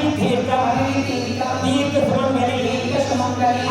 देवता देवता समम करे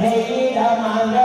Hey, the man.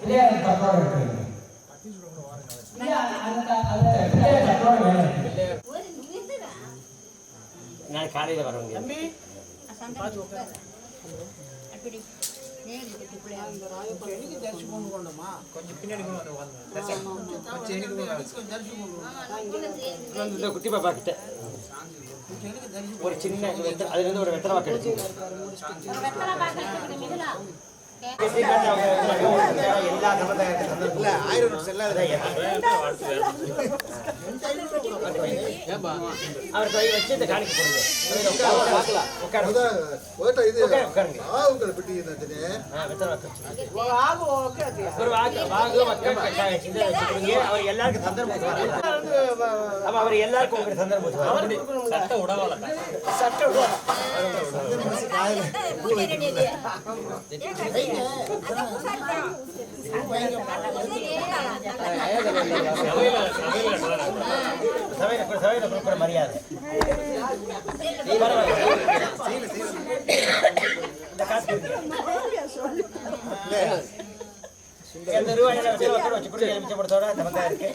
பிள்ளையார் தப்பாக இருக்கிறது நான் காலையில் குட்டி பாப்பா கிட்ட. ஒரு சின்ன அதுலேருந்து ஒரு வெத்தலை வாக்கு எடுத்து அவர் கை வச்சு இந்த காணிக்கு போடுங்க. அவர் எல்லாருக்கும் சந்தர்ப்பம் ஆமா எல்லாருக்கும் உங்களுக்கு சந்தர்ப்பம் சட்ட உடவாள சட்ட உடவாள. மரியாதை எந்த ரூபாய் வச்சு கொடுத்து எலுமிச்சை படத்தோட தமக்கா இருக்கு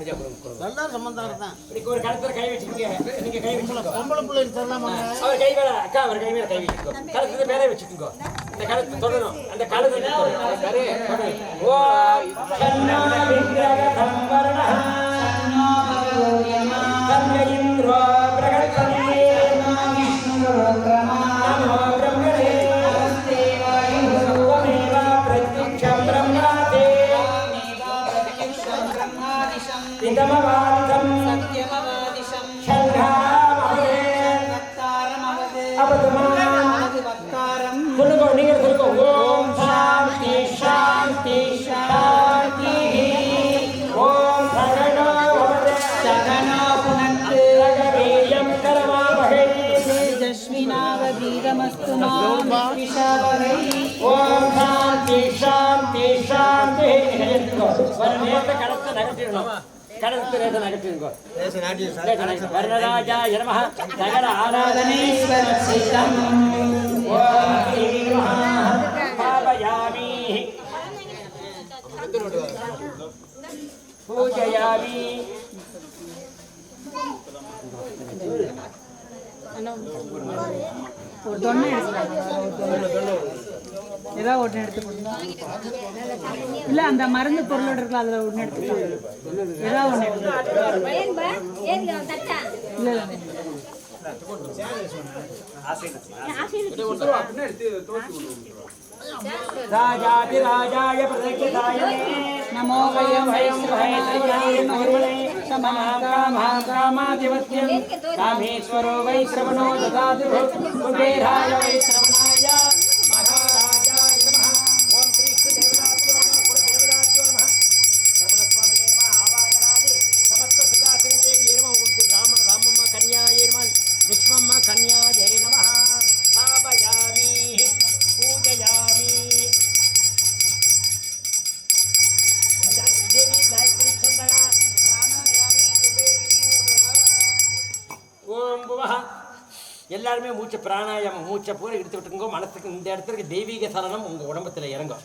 முடிஞ்சா கொடுங்க கொடுங்க. நல்லா சம்பந்தம் தான். இன்னைக்கு ஒரு கழுத்துல கை வச்சுக்கோங்க. நீங்க கை வச்சுக்கோங்க. பொம்பளை தரலாமா அவர் கை மேல அக்கா அவர் கை மேல கை வச்சுக்கோ. கழுத்துல மேலே வச்சுக்கோங்க. அந்த கழுத்து தொடணும். அந்த கழுத்து. ஓ इदमवादितं षण्ढामहे వరదరాజాయ నమ సగర ఆరాధనేశ్వర సిద్ధం పాపయామి పూజయామి దొండ దొండ ஏதாவது ஒன்று எடுத்துக்கணும் இல்லை அந்த மருந்து பொருளோட இருக்கல அதில் ஒன்று எடுத்து ஏதாவது ஒன்று எடுத்துக்கலாம் இல்லை ராஜாதி ராஜாய பிரதகிதாய நமோ வயம் வயம் வயம் மகிர்வலை சமநாகாமாதிபத்யம் காமேஸ்வரோ வை சிரவணோ ததாதி குபேராய வை சிரவணோ பூரா எடுத்து விட்டுருங்க மனசுக்கு இந்த இடத்துக்கு தெய்வீக சலனம் உங்க உடம்பத்தில் இறங்கும்.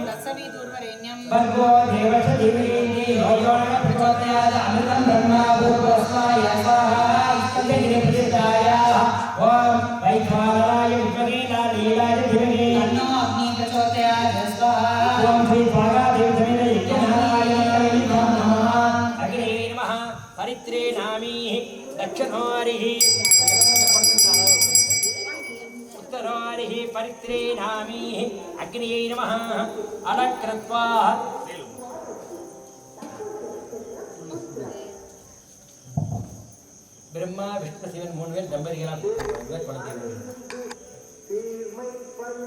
वैश्वानराय विद्महे लीलाय धीमहि तन्नो अग्नि प्रचोदयात् स्वाहा ॐ श्री स्वागादेवसमेत यज्ञनारायणाय नमः பேர்மை பல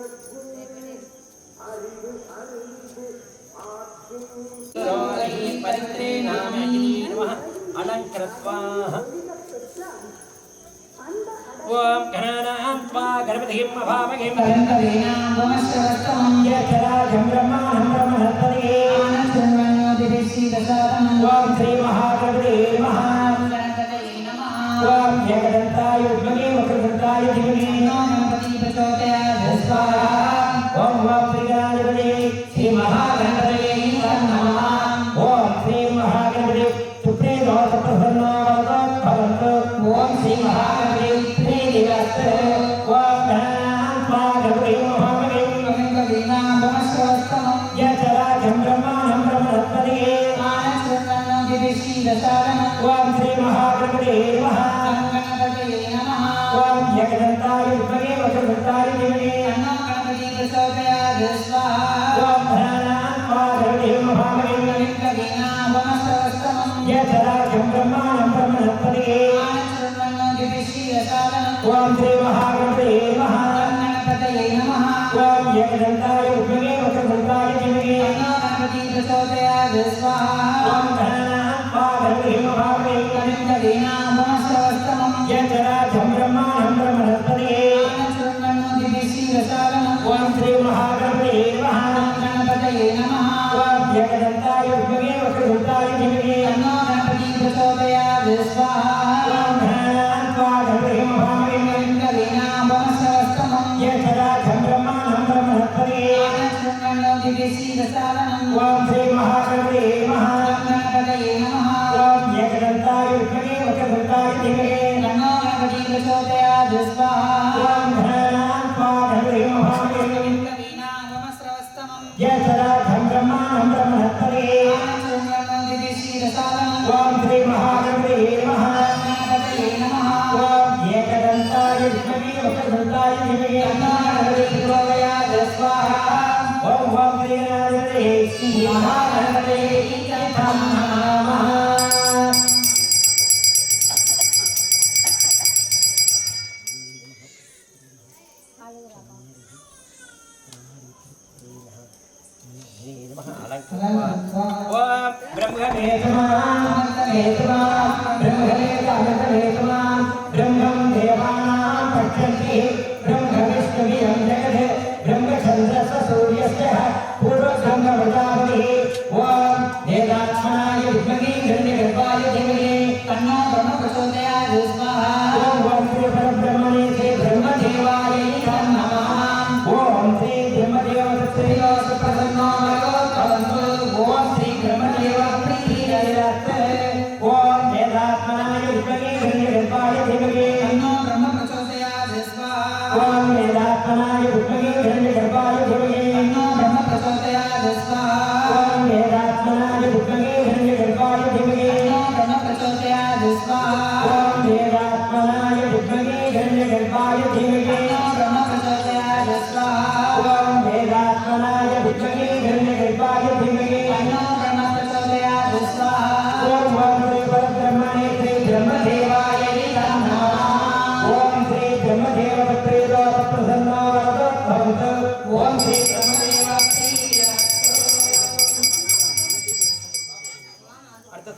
அறிவு அறிந்து பரித்ரே நாமகி நம அலங்கரத்வாஹ ஓம் கணானாம் ஸ்வா கணபதிம் அபாமகிம் கணபதினாம் நமஸ்தவஸ்தம் யதராஜம் பிரம்மாணம் பிரம்மஹத்தனே ஆனந்தமனோதிரிஷி தசாதம் ஓம் ஸ்ரீ மகாகணபதே மகா கணபதே நம ஓம் ஜெகதந்தாய வித்மகே வக்ரதந்தாய திமகே நம до тебе, слава.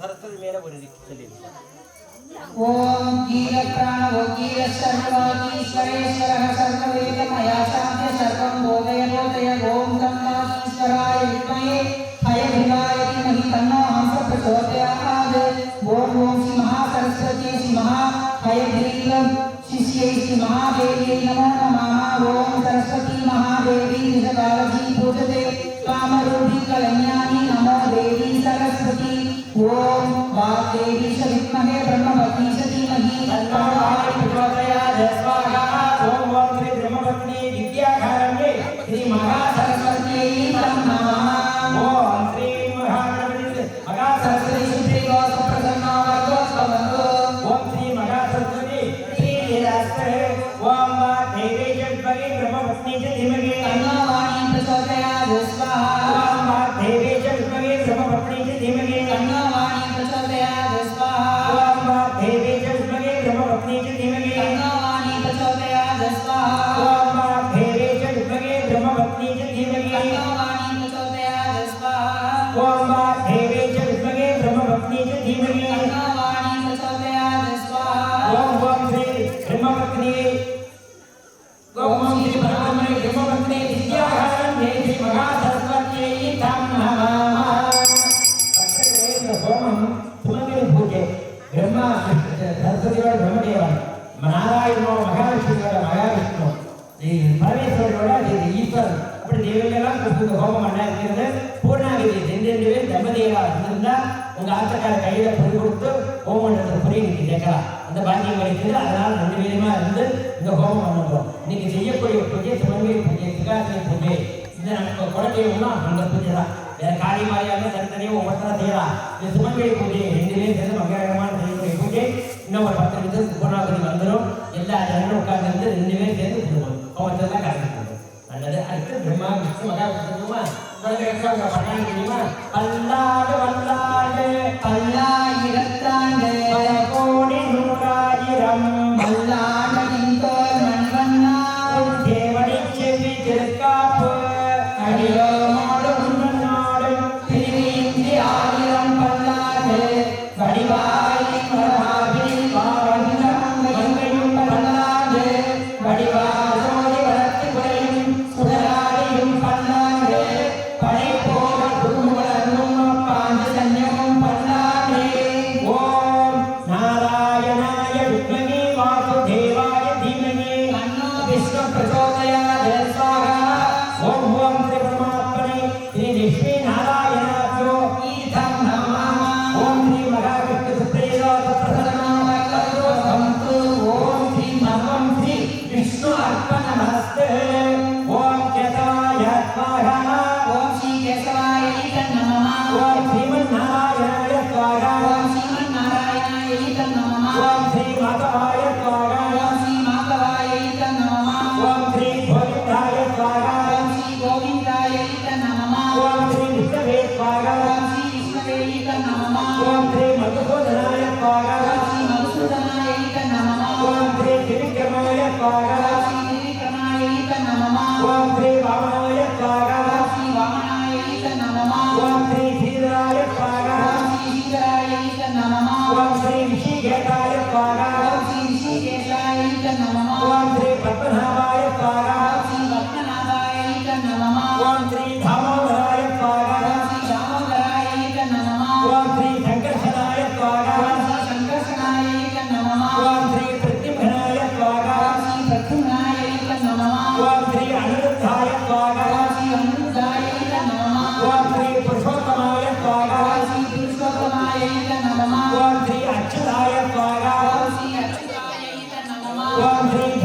சரஸ்வதி மேல ஒரு சொல்லியிருப்பார் ஓம் கீர பிராணவோ கீர சர்வாணி ஸ்வரேஸ்வர சர்வவேதமயா சாத்திய சர்வம் போதய போதய ஓம் தம்மாஸ்வராய வித்மயே ஹயபிராய தீமஹி தன்னோ ஹம்ச பிரச்சோதயாத் ஓம் ஓம் ஸ்ரீ மகா சரஸ்வதி ஸ்ரீ மகா ஹயபிரீலம் शिष्य महादेवी नमो नमः ओम सरस्वती महादेवी निजकालजी पूजते Kamrupi Kalyani from Bob Davies. ஹோமம் பண்ணாது பூர்ணாகதி சென்று தம்பதியாக இருந்தால் உங்க ஆத்தக்கார கையில பொருள் கொடுத்து ஹோமம் பண்ணுறது புரிய நீங்க கேட்கலாம். அந்த பாக்கியம் கிடைக்கிறது அதனால் ரெண்டு விதமா இருந்து இந்த ஹோமம் பண்ணுறோம் இன்னைக்கு செய்யக்கூடிய பூஜை சிவன்மை பூஜை சிகாசினி பூஜை. இந்த நம்ம குலதெய்வம்னா அந்த பூஜை தான். வேற காரியமாக தனித்தனியாக ஒவ்வொருத்தரம் செய்யலாம். இந்த சிவன்மை பூஜை ரெண்டு பேரும் சேர்ந்து மங்களகரமான செய்யக்கூடிய பூஜை. அது அடுத்த பிரம்மா விஷ்ணு pagar. Amen.